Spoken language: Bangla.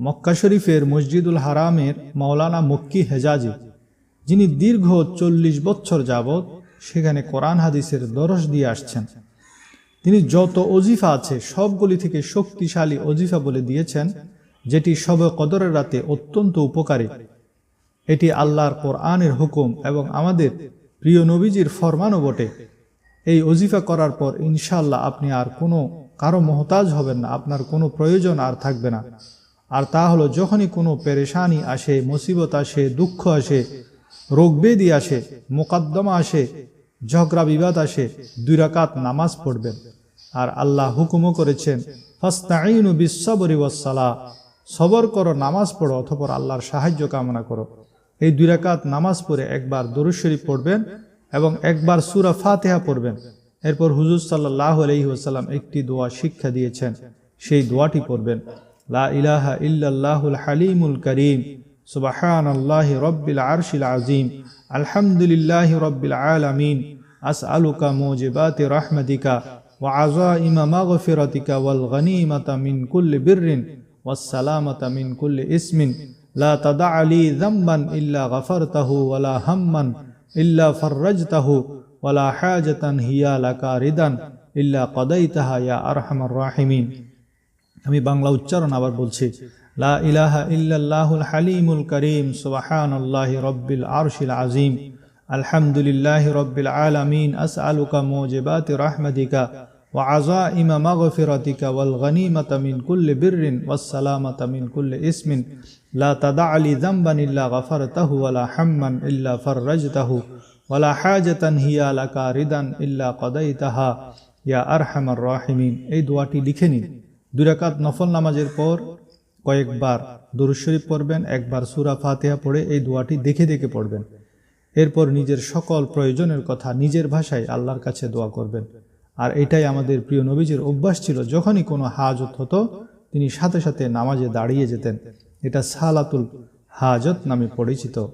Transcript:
মক্কা শরীফের মসজিদুল হারামের মাওলানা মক্কি হেজাজি, যিনি দীর্ঘ চল্লিশ বছর যাবৎ সেখানে কোরআন হাদিসের দরস দিয়ে আসছেন। তিনি যত অজিফা আছে, সবগুলি থেকে শক্তিশালী অজিফা বলে দিয়েছেন, যেটি সবে কদরের রাতে অত্যন্ত উপকারী। এটি আল্লাহর কোরআনের হুকুম এবং আমাদের প্রিয় নবীজির ফরমানও বটে। এই অজিফা করার পর ইনশাল্লাহ আপনি আর কোনো, কারও মহতাজ হবেন না, আপনার কোনো প্রয়োজন আর থাকবে না। আর তা হলো যখনই কোনো পেরেশানি আসে, মুসিবত আসে, দুঃখ আসে, রোগবেদি আসে, মোকদ্দমা আসে, ঝগড়া বিবাদ আসে, দুই রাকাত নামাজ পড়বেন। আর আল্লাহ হুকুমও করেছেন ফাস্তাইনু বিশ্ববরি ওয়াসালা সবর করো, নামাজ পড়ো অথপর আল্লাহর সাহায্য কামনা করো। এই দুই রাকাত নামাজ পড়ে একবার দরুদ শরীফ পড়বেন এবং একবার সুরা ফাতেহা পড়বেন। এরপর হুজুর সাল্লাহ আলহি ওসাল্লাম একটি দোয়া শিক্ষা দিয়েছেন, সেই দোয়াটি পড়বেন। لا إله إلا الله الحليم الكريم. سبحان الله رب العرش العظيم. الحمد لله رب العالمين. أسألك موجبات رحمتك وعزائم مغفرتك والغنيمة من كل بر والسلامة من كل اسم. لا تدع لي ذنبا إلا غفرته ولا هما إلا فرجته ولا حاجة هي لك ردا إلا قضيتها يا أرحم الراحمين. আমি বাংলা উচ্চারণ আবার বলছি। লা ইলাহা ইল্লাল্লাহুল হালিমুল করিম, সুবহানাল্লাহি রব্বিল আরশিল আজিম আলহামদুলিল্লাহি রব্বিল আলামিন, আসআলুকা মুজিবাতি রাহমাতিকা ওয়া আযাইমা মাগফিরাতিকা ওয়াল গনিমাতা মিন কুল্লি বিররিন ওয়াস সালামাতা মিন কুল্লি ইসমিন। লা তাদা লি যামবান ইল্লা গাফারতাহু ওয়া লা হাম্মান ইল্লা ফাররাজতাহু ওয়া লা হাজাতান হিয়া লাকা রিদান ইল্লা কদাইতাহা। ইয়া আরহামার রাহিমিন, এই দোয়াটি লিখে নিন। দুই রাকাত নফল নামাজের পর কয়েকবার দরুদ শরীফ পড়বেন, একবার সুরা ফাতেহা পড়ে এই দোয়াটি দেখে দেখে পড়বেন। এরপর নিজের সকল প্রয়োজনের কথা নিজের ভাষায় আল্লাহর কাছে দোয়া করবেন। আর এটাই আমাদের প্রিয় নবীজির অভ্যাস ছিল, যখনই কোনো হাজত হতো, তিনি সাথে সাথে নামাজে দাঁড়িয়ে যেতেন। এটা সালাতুল হাজত নামে পরিচিত।